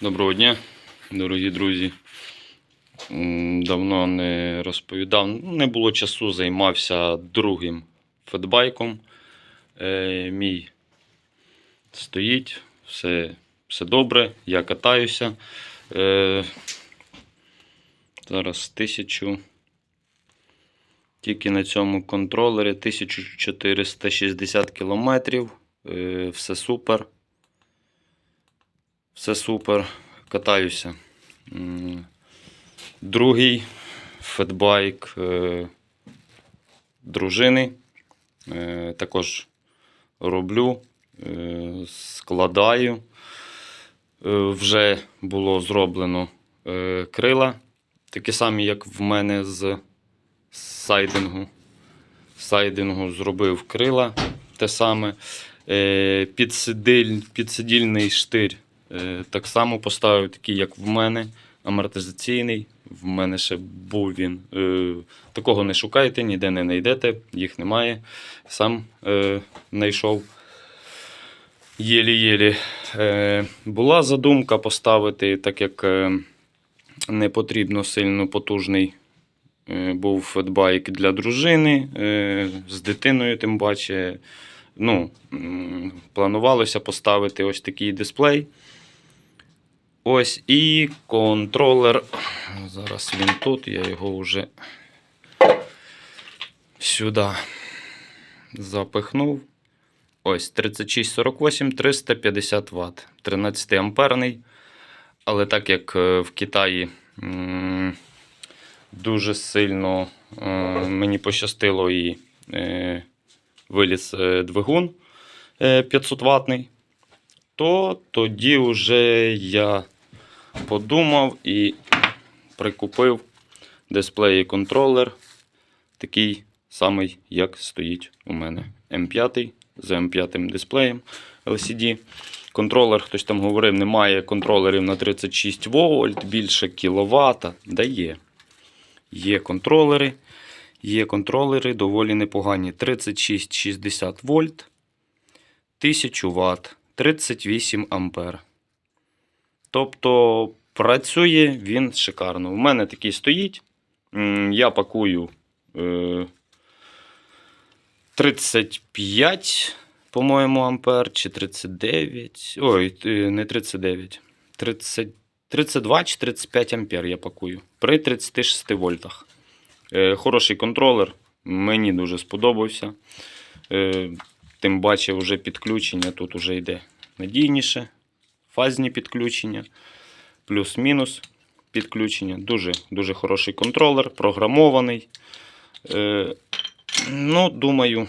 Доброго дня, дорогі друзі. Давно не розповідав, не було часу, займався другим фетбайком. Е, мій стоїть, все, все добре, я катаюся. Е, зараз тисячу. Тільки на цьому контролері 1460 кілометрів. Е, все супер. Все супер. Катаюся. Другий фетбайк е, дружини. Е, також роблю, е, складаю. Вже було зроблено крила. Такі самі, як в мене з сайдингу. Сайдингу зробив крила те саме. Підсидиль, підсидільний штир так само поставив, такий, як в мене, амортизаційний. В мене ще був він. Е, такого не шукайте, ніде не знайдете, їх немає. Сам е, знайшов. Єлі-єлі. Е, була задумка поставити, так як е, не потрібно сильно потужний е, був фетбайк для дружини, е, з дитиною, тим паче. Ну, планувалося поставити ось такий дисплей. Ось і контролер. Зараз він тут, я його вже сюди запихнув. Ось 3648 350 Вт. 13 амперний. Але так як е, в Китаї дуже сильно е, мені пощастило і е, виліз е, двигун е, 500 ватний, то тоді вже я подумав і прикупив дисплей і контролер, такий самий, як стоїть у мене. М5 з М5 дисплеєм LCD. Контролер, хтось там говорив, немає контролерів на 36 вольт, більше кіловата. Да є. Є контролери. Є контролери доволі непогані. 36-60 вольт, 1000 Вт, 38 ампер. Тобто працює він шикарно. У мене такий стоїть. Я пакую е, 35, по-моєму, ампер, чи 39. Ой, е, не 39. 30, 32 чи 35 ампер я пакую. При 36 вольтах. Е, Хороший контролер. Мені дуже сподобався. Е, Тим паче, вже підключення тут вже йде надійніше. Фазні підключення, плюс-мінус підключення. Дуже, дуже хороший контролер, програмований. Е, ну, думаю,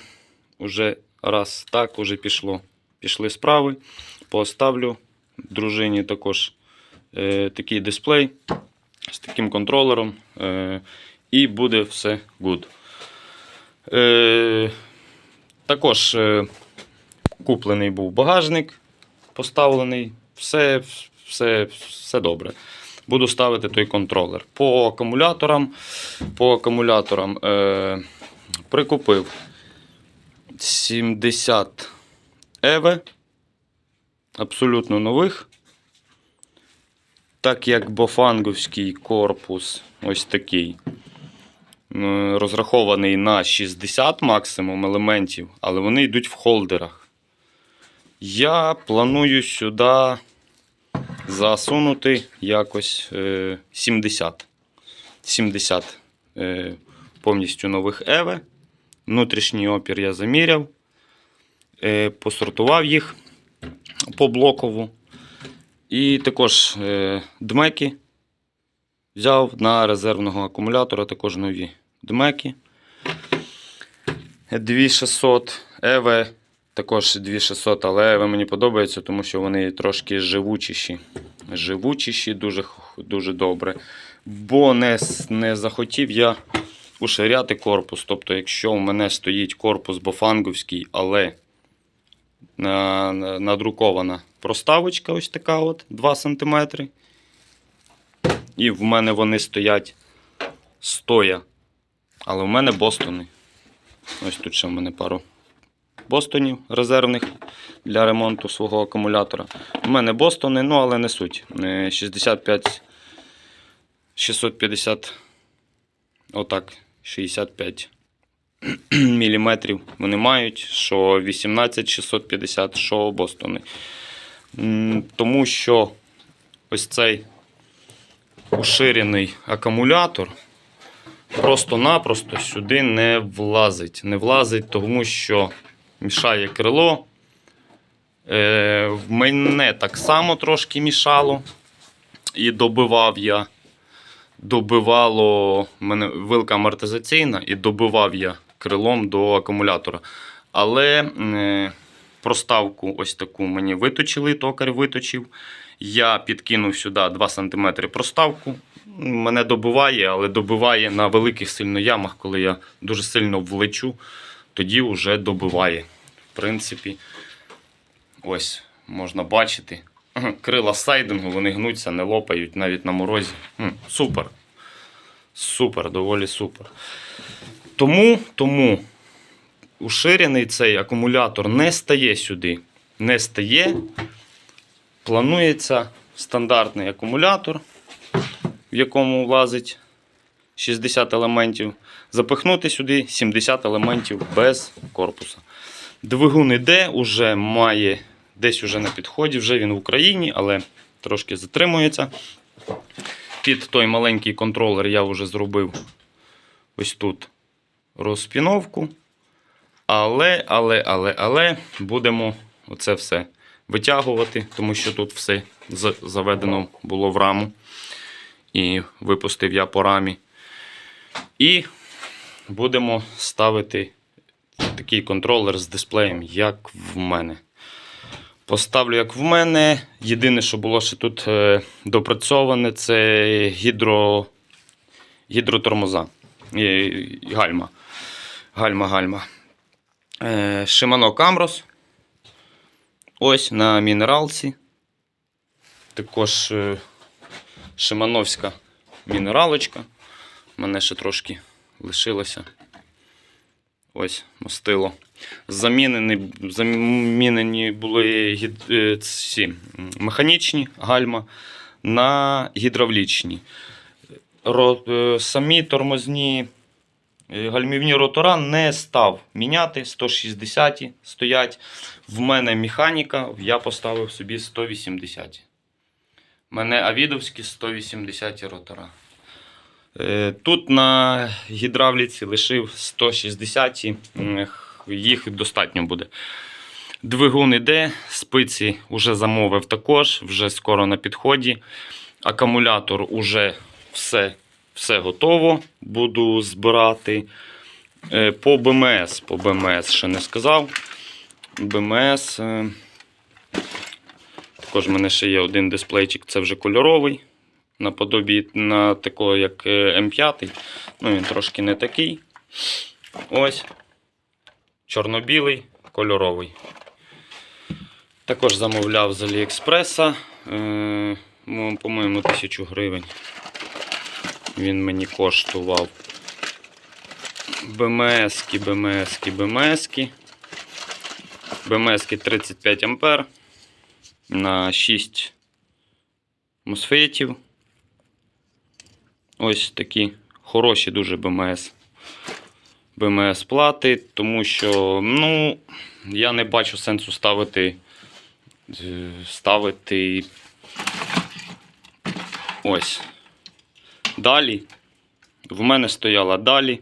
вже раз так уже пішло. Пішли справи. Поставлю дружині також такий дисплей з таким контролером. І буде все good. Е, також е, куплений був багажник, поставлений, все, все, все добре. Буду ставити той контролер. По акумуляторам, по акумуляторам е, прикупив 70 Еве, абсолютно нових. Так як бофанговський корпус ось такий розрахований на 60 максимум елементів, але вони йдуть в холдерах. Я планую сюди засунути якось е, 70. 70 е, повністю нових Еве. Внутрішній опір я заміряв, е, посортував їх по блокову. І також дмеки взяв на резервного акумулятора, також нові дмеки. 2600 Еве, також 2600, але Еве мені подобається, тому що вони трошки живучіші. Живучіші, дуже, дуже добре. Бо не, не захотів я уширяти корпус. Тобто, якщо у мене стоїть корпус бофанговський, але на, на- надрукована проставочка ось така от 2 см. І в мене вони стоять стоя. Але в мене Бостони. Ось тут ще в мене пару Бостонів резервних для ремонту свого акумулятора. У мене Бостони, ну але не суть. Е, 65 650 отак, 65 міліметрів вони мають, що 18 650, що Бостони. Тому що ось цей уширений акумулятор просто-напросто сюди не влазить. Не влазить, тому що мішає крило. Е, в мене так само трошки мішало. І добивав я. Добивало мене вилка амортизаційна, і добивав я крилом до акумулятора. Але е, проставку ось таку мені виточили, токар виточив. Я підкинув сюди 2 см проставку. Мене добиває, але добиває на великих сильно ямах, коли я дуже сильно влечу, тоді вже добиває. В принципі, ось можна бачити. Крила сайдингу, вони гнуться, не лопають навіть на морозі. Супер. Супер, доволі супер. Тому, тому уширений цей акумулятор не стає сюди. Не стає. Планується стандартний акумулятор, в якому влазить 60 елементів. Запихнути сюди 70 елементів без корпуса. Двигун іде, уже має десь уже на підході, вже він в Україні, але трошки затримується. Під той маленький контролер я вже зробив ось тут розпіновку. Але, але, але, але будемо оце все витягувати, тому що тут все заведено було в раму. І випустив я по рамі. І будемо ставити такий контролер з дисплеєм, як в мене. Поставлю, як в мене. Єдине, що було ще тут е, допрацьоване, це гідро, гідротормоза. Е, Гальма. Гальма, гальма. Е, Shimano Камрос. Ось на мінералці. Також е, шимановська мінералочка. У мене ще трошки лишилося. Ось, мастило. Замінені, замінені були гід- е, ці, механічні гальма на гідравлічні. Е, самі тормозні гальмівні ротора не став міняти. 160 стоять. В мене механіка, я поставив собі 180. У мене авідовські 180 ротора. Е, Тут на гідравліці лишив 160, їх достатньо буде. Двигун іде, спиці вже замовив також, вже скоро на підході. Акумулятор уже все, все готово. Буду збирати. Е, По БМС, по БМС ще не сказав. БМС. е, Також в мене ще є один дисплейчик, це вже кольоровий. Наподобі на такого, як е, М5. Ну, він трошки не такий. Ось. Чорно-білий, кольоровий. Також замовляв з Аліекспреса. Ну, по-моєму, 1000 гривень. Він мені коштував. БМСки, БМСки, БМСки. БМСки 35 ампер на 6 мосфетів. Ось такі хороші дуже БМС. БМС плати, тому що ну, я не бачу сенсу ставити. е, Ставити ось. Далі. В мене стояла далі.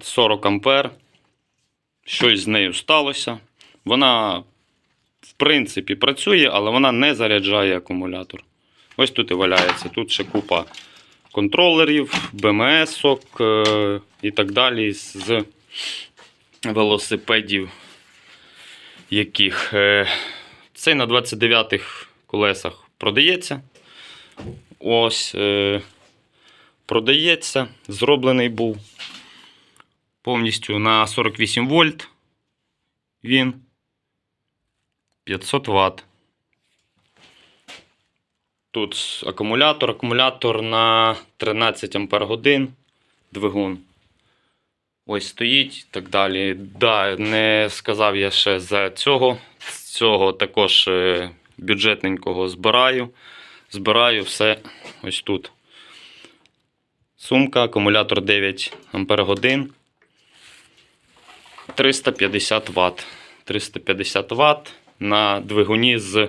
40 ампер. Щось з нею сталося. Вона, в принципі, працює, але вона не заряджає акумулятор. Ось тут і валяється. Тут ще купа контролерів, БМС-ок е, і так далі з велосипедів, яких е, цей на 29-х колесах продається. Ось е, продається, зроблений був повністю на 48 вольт. Він 500 Вт. Тут акумулятор, акумулятор на 13 Ампер годин, двигун. ось стоїть і так далі. Да, не сказав я ще за цього. З цього також е, бюджетненького збираю. Збираю все ось тут. Сумка, акумулятор 9 Ампер годин. 350 Вт. 350 Вт на двигуні з,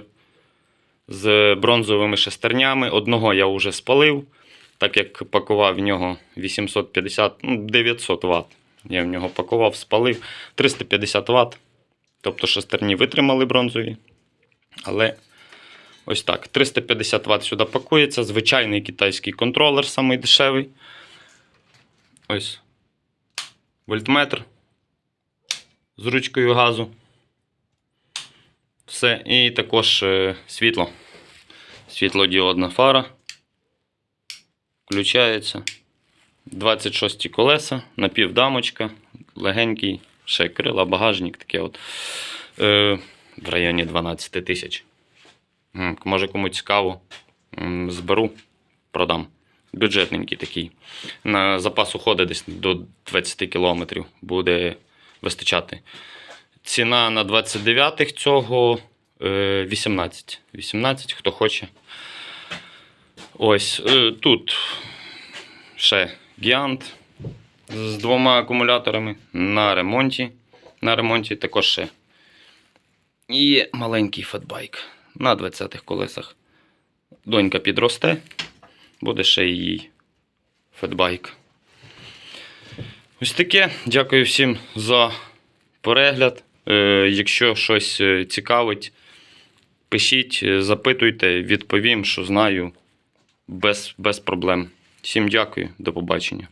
з бронзовими шестернями. Одного я вже спалив, так як пакував в нього 850, ну, 900 Вт. Я в нього пакував, спалив 350 Вт. Тобто шестерні витримали бронзові. Але ось так. 350 Вт сюди пакується. Звичайний китайський контролер, самий дешевий. Ось. Вольтметр з ручкою газу. Все. І також е, світло. Світлодіодна фара. Включається. 26 колеса, напівдамочка, легенький, ще крила, багажник таке от. Е, в районі 12 тисяч. Може кому цікаво, зберу, продам. Бюджетненький такий. На запас уходить десь до 20 кілометрів буде вистачати. Ціна на 29-х цього е, 18. 18, хто хоче. Ось е, тут ще гіант з двома акумуляторами на ремонті. На ремонті також ще і маленький фетбайк на 20-х колесах. Донька підросте, буде ще її фетбайк. Ось таке. Дякую всім за перегляд. Е, якщо щось е, цікавить, пишіть, е, запитуйте, відповім, що знаю без, без проблем. Всім дякую, до побачення.